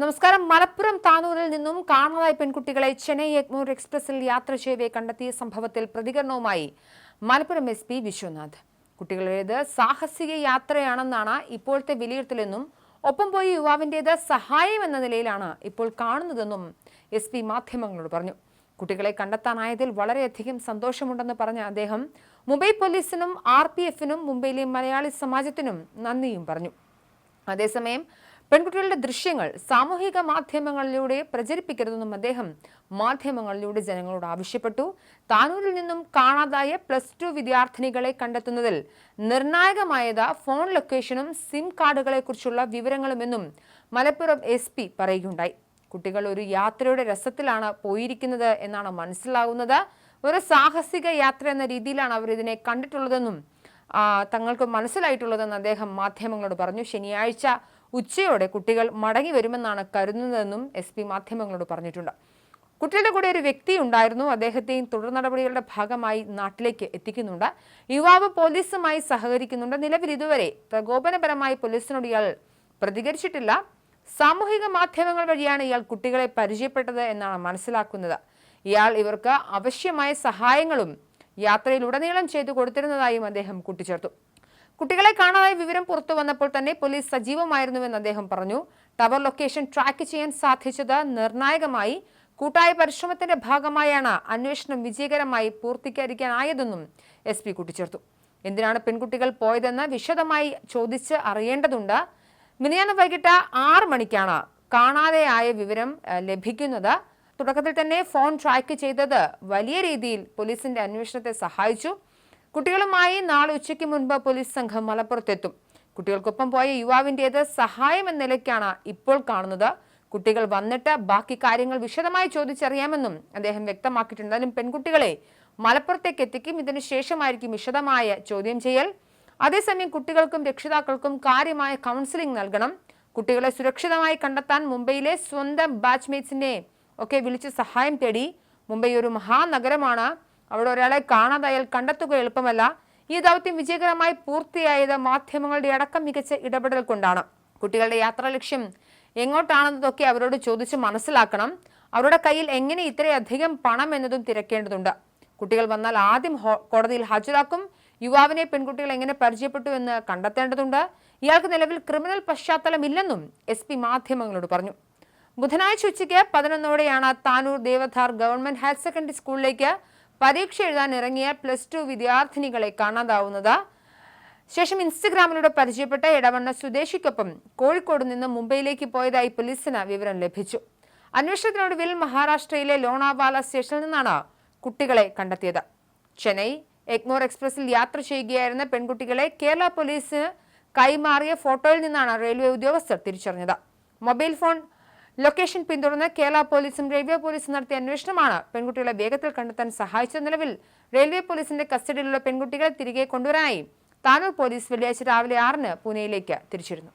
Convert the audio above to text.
നമസ്കാരം. മലപ്പുറം താനൂരിൽ നിന്നും കാണാതായ പെൺകുട്ടികളെ ചെന്നൈ എഗ്മോർ എക്സ്പ്രസിൽ യാത്ര ചെയ്യവേ കണ്ടെത്തിയ സംഭവത്തിൽ പ്രതികരണവുമായി മലപ്പുറം എസ് പി വിശ്വനാഥ്. കുട്ടികളുടേത് സാഹസിക യാത്രയാണെന്നാണ് ഇപ്പോഴത്തെ വിലയിരുത്തലെന്നും ഒപ്പം പോയി യുവാവിന്റേത് സഹായം എന്ന നിലയിലാണ് ഇപ്പോൾ കാണുന്നതെന്നും എസ് പി മാധ്യമങ്ങളോട് പറഞ്ഞു. കുട്ടികളെ കണ്ടെത്താനായതിൽ വളരെയധികം സന്തോഷമുണ്ടെന്ന് പറഞ്ഞ അദ്ദേഹം മുംബൈ പോലീസിനും ആർ പി എഫിനും മുംബൈയിലെ മലയാളി സമാജത്തിനും നന്ദിയും പറഞ്ഞു. അതേസമയം പെൺകുട്ടികളുടെ ദൃശ്യങ്ങൾ സാമൂഹിക മാധ്യമങ്ങളിലൂടെ പ്രചരിപ്പിക്കരുതെന്നും അദ്ദേഹം മാധ്യമങ്ങളിലൂടെ ജനങ്ങളോട് ആവശ്യപ്പെട്ടു. താനൂരിൽ നിന്നും കാണാതായ പ്ലസ് ടു വിദ്യാർത്ഥിനികളെ കണ്ടെത്തുന്നതിൽ നിർണായകമായത് ഫോൺ ലൊക്കേഷനും സിം കാർഡുകളെക്കുറിച്ചുള്ള വിവരങ്ങളുമെന്നും മലപ്പുറം എസ് പി പറയുകയുണ്ടായി. കുട്ടികൾ ഒരു യാത്രയുടെ രസത്തിലാണ് പോയിരിക്കുന്നത് എന്നാണ് മനസ്സിലാകുന്നത് ഒരു സാഹസിക യാത്ര എന്ന രീതിയിലാണ് അവർ ഇതിനെ കണ്ടിട്ടുള്ളതെന്നും തങ്ങൾക്ക് മനസ്സിലായിട്ടുള്ളതെന്ന് അദ്ദേഹം മാധ്യമങ്ങളോട് പറഞ്ഞു. ശനിയാഴ്ച ഉച്ചയോടെ കുട്ടികൾ മടങ്ങി വരുമെന്നാണ് കരുതുന്നതെന്നും എസ് പി മാധ്യമങ്ങളോട് പറഞ്ഞിട്ടുണ്ട്. കുട്ടികളുടെ കൂടെ ഒരു വ്യക്തി ഉണ്ടായിരുന്നു. അദ്ദേഹത്തെയും തുടർ നടപടികളുടെ ഭാഗമായി നാട്ടിലേക്ക് എത്തിക്കുന്നുണ്ട്. യുവാവ് പോലീസുമായി സഹകരിക്കുന്നുണ്ട്. നിലവിൽ ഇതുവരെ പ്രകോപനപരമായി പോലീസിനോട് ഇയാൾ പ്രതികരിച്ചിട്ടില്ല. സാമൂഹിക മാധ്യമങ്ങൾ വഴിയാണ് ഇയാൾ കുട്ടികളെ പരിചയപ്പെട്ടത് എന്നാണ് മനസ്സിലാക്കുന്നത്. ഇയാൾ ഇവർക്ക് ആവശ്യമായ സഹായങ്ങളും യാത്രയിലുടനീളം ചെയ്തു കൊടുത്തിരുന്നതായും അദ്ദേഹം കൂട്ടിച്ചേർത്തു. കുട്ടികളെ കാണാതായ വിവരം പുറത്തു വന്നപ്പോൾ തന്നെ പോലീസ് സജീവമായിരുന്നുവെന്ന് അദ്ദേഹം പറഞ്ഞു. ടവർ ലൊക്കേഷൻ ട്രാക്ക് ചെയ്യാൻ സാധിച്ചത് നിർണായകമായി. കൂട്ടായ പരിശ്രമത്തിന്റെ ഭാഗമായാണ് അന്വേഷണം വിജയകരമായി പൂർത്തീകരിക്കാനായതെന്നും എസ് പി കൂട്ടിച്ചേർത്തു. എന്തിനാണ് പെൺകുട്ടികൾ പോയതെന്ന് വിശദമായി ചോദിച്ച് അറിയേണ്ടതുണ്ട്. മിനിയാന്ന് വൈകിട്ട് ആറ് മണിക്കാണ് കാണാതെയായ വിവരം ലഭിക്കുന്നത്. തുടക്കത്തിൽ തന്നെ ഫോൺ ട്രാക്ക് ചെയ്തത് വലിയ രീതിയിൽ പോലീസിന്റെ അന്വേഷണത്തെ സഹായിച്ചു. കുട്ടികളുമായി നാളെ ഉച്ചയ്ക്ക് മുൻപ് പോലീസ് സംഘം മലപ്പുറത്തെത്തും. കുട്ടികൾക്കൊപ്പം പോയ യുവാവിന്റേത് സഹായം എന്ന നിലയ്ക്കാണ് ഇപ്പോൾ കാണുന്നത്. കുട്ടികൾ വന്നിട്ട് ബാക്കി കാര്യങ്ങൾ വിശദമായി ചോദിച്ചറിയാമെന്നും അദ്ദേഹം വ്യക്തമാക്കിയിട്ടുണ്ട്. എന്നാലും പെൺകുട്ടികളെ മലപ്പുറത്തേക്ക് എത്തിക്കും. ഇതിനു ശേഷമായിരിക്കും വിശദമായ ചോദ്യം ചെയ്യൽ. അതേസമയം കുട്ടികൾക്കും രക്ഷിതാക്കൾക്കും കാര്യമായ കൗൺസിലിംഗ് നൽകണം. കുട്ടികളെ സുരക്ഷിതമായി കണ്ടെത്താൻ മുംബൈയിലെ സ്വന്തം ബാച്ച്മേറ്റ്സിനെ ഒക്കെ വിളിച്ച് സഹായം തേടി. മുംബൈ ഒരു മഹാനഗരമാണ്. അവിടെ ഒരാളെ കാണാതായാൽ കണ്ടെത്തുക എളുപ്പമല്ല. ഈ ദൗത്യം വിജയകരമായി പൂർത്തിയായത് മാധ്യമങ്ങളുടെ അടക്കം മികച്ച ഇടപെടൽ കൊണ്ടാണ്. കുട്ടികളുടെ യാത്രാ ലക്ഷ്യം എങ്ങോട്ടാണെന്നതൊക്കെ അവരോട് ചോദിച്ച് മനസ്സിലാക്കണം. അവരുടെ കയ്യിൽ എങ്ങനെ ഇത്രയധികം പണം എന്നതും തിരക്കേണ്ടതുണ്ട്. കുട്ടികൾ വന്നാൽ ആദ്യം കോടതിയിൽ ഹാജരാക്കും. യുവാവിനെ പെൺകുട്ടികൾ എങ്ങനെ പരിചയപ്പെട്ടു എന്ന് കണ്ടെത്തേണ്ടതുണ്ട്. ഇയാൾക്ക് നിലവിൽ ക്രിമിനൽ പശ്ചാത്തലമില്ലെന്നും എസ് പി മാധ്യമങ്ങളോട് പറഞ്ഞു. ബുധനാഴ്ച ഉച്ചയ്ക്ക് പതിനൊന്നോടെയാണ് Tanur Devadhar government higher secondary സ്കൂളിലേക്ക് പരീക്ഷ എഴുതാൻ ഇറങ്ങിയ പ്ലസ് ടു വിദ്യാർത്ഥിനികളെ കാണാതാവുന്നത്. ശേഷം ഇൻസ്റ്റഗ്രാമിലൂടെ പരിചയപ്പെട്ട ഇടവണ്ണ സ്വദേശിക്കൊപ്പം കോഴിക്കോട് നിന്ന് മുംബൈയിലേക്ക് പോയതായി പോലീസിന് വിവരം ലഭിച്ചു. അന്വേഷണത്തിനൊടുവിൽ മഹാരാഷ്ട്രയിലെ ലോണാവാല സ്റ്റേഷനിൽ നിന്നാണ് കുട്ടികളെ കണ്ടെത്തിയത്. ചെന്നൈ എഗ്മോർ എക്സ്പ്രസിൽ യാത്ര ചെയ്യുകയായിരുന്ന പെൺകുട്ടികളെ കേരള പോലീസിന് കൈമാറിയ ഫോട്ടോയിൽ നിന്നാണ് റെയിൽവേ ഉദ്യോഗസ്ഥർ തിരിച്ചറിഞ്ഞത്. മൊബൈൽ ഫോൺ ലൊക്കേഷൻ പിന്തുടർന്ന് കേരള പോലീസും റെയിൽവേ പോലീസും നടത്തിയ അന്വേഷണമാണ് പെൺകുട്ടികളെ വേഗത്തിൽ കണ്ടെത്താൻ സഹായിച്ച നിലവിൽ. റെയിൽവേ പോലീസിന്റെ കസ്റ്റഡിയിലുള്ള പെൺകുട്ടികളെ തിരികെ കൊണ്ടുവരാനായി. താനൂർ പോലീസ് വെള്ളിയാഴ്ച രാവിലെ ആറിന് പൂനെയിലേക്ക് തിരിച്ചിരുന്നു.